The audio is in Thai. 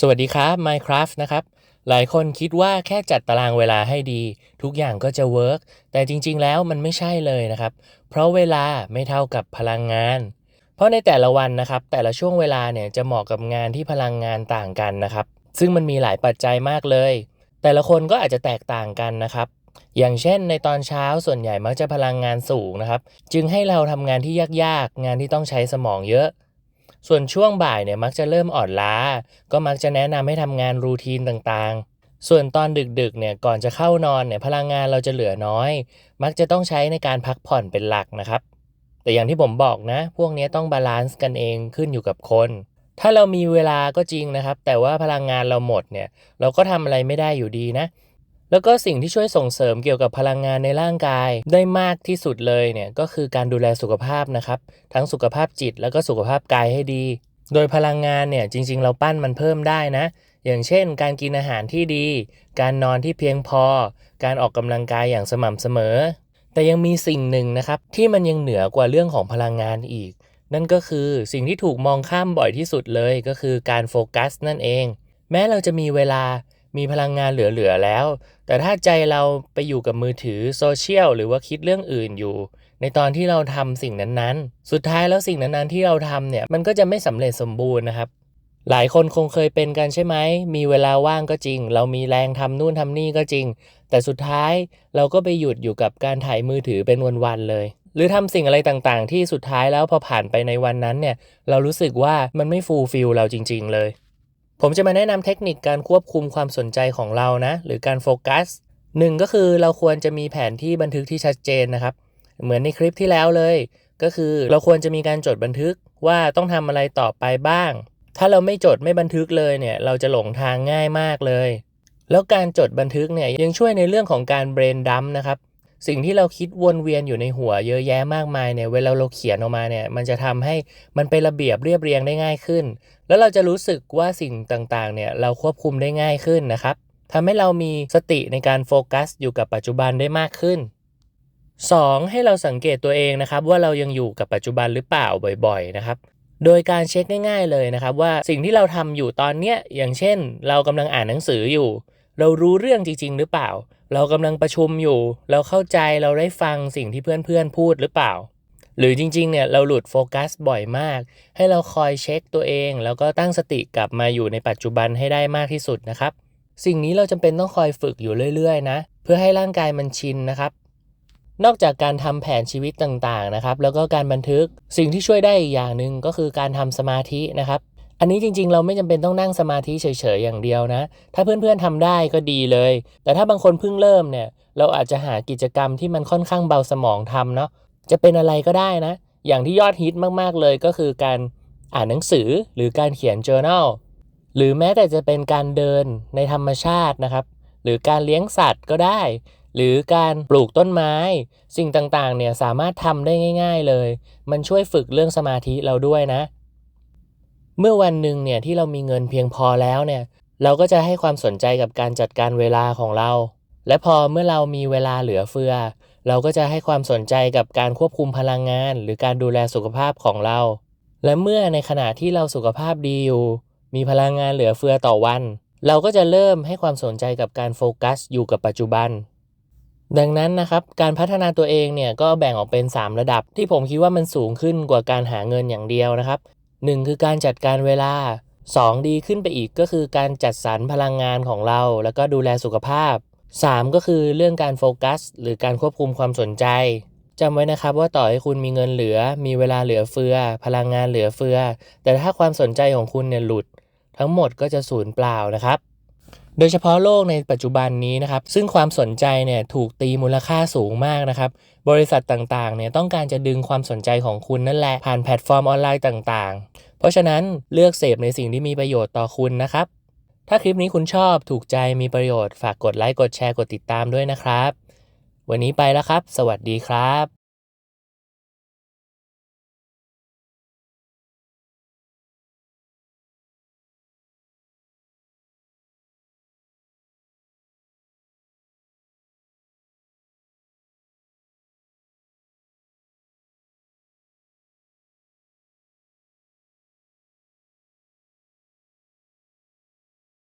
สวัสดีครับ Minecraft นะครับ หลายคนคิดว่าแค่จัดตารางเวลาให้ดี ทุกอย่างก็จะเวิร์กแต่จริง ๆ แล้วมันไม่ใช่เลยนะครับ เพราะเวลาไม่เท่ากับพลังงาน เพราะในแต่ละวันนะครับ แต่ละช่วงเวลาเนี่ยจะเหมาะกับงานที่พลังงานต่างกันนะครับ ซึ่งมันมีหลายปัจจัยมากเลย แต่ละคนก็อาจจะแตกต่างกันนะครับ อย่างเช่น ในตอนเช้าส่วนใหญ่มักจะพลังงานสูงนะครับ จึงให้เราทำงานที่ยากๆ งานที่ต้องใช้สมองเยอะ ส่วนช่วงบ่ายเนี่ยมักจะเริ่มอ่อนล้า ก็มักจะแนะนำให้ทำงานรูทีนต่างๆ ส่วนตอนดึกๆเนี่ยก่อนจะเข้านอนเนี่ยพลังงานเราจะเหลือน้อย มักจะต้องใช้ในการพักผ่อนเป็นหลักนะครับ แต่อย่างที่ผมบอกนะ พวกนี้ต้องบาลานซ์กันเองขึ้นอยู่กับคนถ้าเรามีเวลาก็จริงนะครับ แต่ว่าพลังงานเราหมดเนี่ย เราก็ทำอะไรไม่ได้อยู่ดีนะ แล้วก็สิ่งที่ช่วยส่งเสริมเกี่ยวกับพลังงานในร่างกายได้มากที่สุดเลยเนี่ยก็คือการดูแลสุขภาพนะครับ ทั้งสุขภาพจิตแล้วก็สุขภาพกายให้ดี โดยพลังงานเนี่ยจริง ๆ เราปั้นมันเพิ่มได้นะ อย่างเช่น การกินอาหารที่ดี การนอนที่เพียงพอ การออกกำลังกายอย่างสม่ำเสมอ แต่ยังมีสิ่งหนึ่งนะครับที่มันยังเหนือกว่าเรื่องของพลังงานอีก นั่นก็คือสิ่งที่ถูกมองข้ามบ่อยที่สุดเลยก็คือการโฟกัสนั่นเอง แม้เราจะมีเวลา มีพลังงานเหลือๆแล้ว แต่ถ้าใจเราไปอยู่กับมือถือโซเชียลหรือว่าคิดเรื่องอื่นอยู่ ในตอนที่เราทำสิ่งนั้นๆ สุดท้ายแล้วสิ่งนั้นๆที่เราทำเนี่ยมันก็จะไม่สำเร็จสมบูรณ์นะครับ หลายคนคงเคยเป็นกันใช่ไหม มีเวลาว่างก็จริง เรามีแรงทำนู่นทำนี่ก็จริง แต่สุดท้ายเราก็ไปหยุดอยู่กับการถ่ายมือถือเป็นวันๆเลยหรือทำสิ่งอะไรต่างๆ ที่สุดท้ายแล้วพอผ่านไปในวันนั้นเนี่ย เรารู้สึกว่ามันไม่ฟูลฟิลเราจริง ๆ เลย ผมจะมาแนะนำเทคนิคการควบคุมความสนใจของเรานะ หรือการโฟกัสหนึ่งก็คือเราควรจะมีแผนที่บันทึกที่ชัดเจนนะครับ เหมือนในคลิปที่แล้วเลย ก็คือเราควรจะมีการจดบันทึกว่าต้องทำอะไรต่อไปบ้าง ถ้าเราไม่จดไม่บันทึกเลยเนี่ย เราจะหลงทางง่ายมากเลย แล้วการจดบันทึกเนี่ยยังช่วยในเรื่องของการเบรนดัมนะครับ สิ่งที่เราคิดวนเวียนอยู่ในหัวเยอะแยะมากมายเนี่ยเวลาเราเขียนออกมาเนี่ยมันจะทำให้มันเป็นระเบียบเรียบเรียงได้ง่ายขึ้น แล้วเราจะรู้สึกว่าสิ่งต่างๆเนี่ยเราควบคุมได้ง่ายขึ้นนะครับทำให้เรามีสติในการโฟกัสอยู่กับปัจจุบันได้มากขึ้น 2. ให้เราสังเกตตัวเองนะครับว่าเรายังอยู่กับปัจจุบันหรือเปล่าบ่อยๆนะครับโดยการเช็คง่าย ๆเลยนะครับว่าสิ่งที่เราทำอยู่ตอนเนี้ยอย่างเช่น เรากำลังอ่านหนังสืออยู่ เรารู้เรื่องจริง ๆ หรือเปล่า เรากำลังประชุมอยู่ เราเข้าใจเราได้ฟังสิ่งที่เพื่อนๆพูดหรือเปล่า หรือจริง ๆ เนี่ยเราหลุดโฟกัสบ่อยมาก ให้เราคอยเช็คตัวเอง แล้วก็ตั้งสติกลับมาอยู่ในปัจจุบันให้ได้มากที่สุดนะครับ สิ่งนี้เราจำเป็นต้องคอยฝึกอยู่เรื่อย ๆ นะ เพื่อให้ร่างกายมันชินนะครับนอกจากการทำแผนชีวิตต่างๆนะครับ แล้วก็การบันทึกสิ่งที่ช่วยได้อีกอย่างหนึ่งก็คือการทำสมาธินะครับ อันนี้จริงๆ เราไม่จำเป็นต้องนั่งสมาธิเฉยๆอย่างเดียวนะ ถ้าเพื่อนๆทำได้ก็ดีเลย แต่ถ้าบางคนเพิ่งเริ่มเนี่ย เราอาจจะหากิจกรรมที่มันค่อนข้างเบาสมองทำเนาะ จะเป็นอะไรก็ได้นะ อย่างที่ยอดฮิตมากๆเลยก็คือการอ่านหนังสือหรือการเขียน journal หรือแม้แต่จะเป็นการเดินในธรรมชาตินะครับ หรือการเลี้ยงสัตว์ก็ได้ หรือการปลูกต้นไม้ สิ่งต่างๆเนี่ยสามารถทำได้ง่าย ๆเลย มันช่วยฝึกเรื่องสมาธิเราด้วยนะ เมื่อวันหนึ่งเนี่ยที่เรามีเงินเพียงพอแล้วเนี่ย เราก็จะให้ความสนใจกับการจัดการเวลาของเรา และพอเมื่อเรามีเวลาเหลือเฟือ เราก็จะให้ความสนใจกับการควบคุมพลังงาน หรือการดูแลสุขภาพของเรา และเมื่อในขณะที่เราสุขภาพดีอยู่ มีพลังงานเหลือเฟือต่อวัน เราก็จะเริ่มให้ความสนใจกับการโฟกัสอยู่กับปัจจุบัน ดังนั้นนะครับการพัฒนาตัวเองเนี่ยก็แบ่งออกเป็น 3 ระดับที่ผมคิดว่ามันสูงขึ้นกว่าการหาเงินอย่างเดียวนะครับ 1 คือการจัดการเวลา 2 ดีขึ้นไปอีกก็คือการจัดสรรพลังงานของเรา แล้วก็ดูแลสุขภาพ 3 ก็คือเรื่องการโฟกัส หรือการควบคุมความสนใจจำไว้นะครับว่าต่อให้คุณมีเงินเหลือ มีเวลาเหลือเฟือ พลังงานเหลือเฟือ แต่ถ้าความสนใจของคุณเนี่ยหลุด ทั้งหมดก็จะสูญเปล่านะครับ โดยเฉพาะโลกในปัจจุบันนี้นะครับ ซึ่งความสนใจเนี่ยถูกตีมูลค่าสูงมากนะครับ บริษัทต่างๆเนี่ยต้องการจะดึงความสนใจของคุณนั่นแหละผ่านแพลตฟอร์มออนไลน์ต่างๆ เพราะฉะนั้นเลือกเสพในสิ่งที่มีประโยชน์ต่อคุณนะครับ ถ้าคลิปนี้คุณชอบถูกใจมีประโยชน์ฝากกดไลค์กดแชร์กดติดตามด้วยนะครับ วันนี้ไปแล้วครับ สวัสดีครับ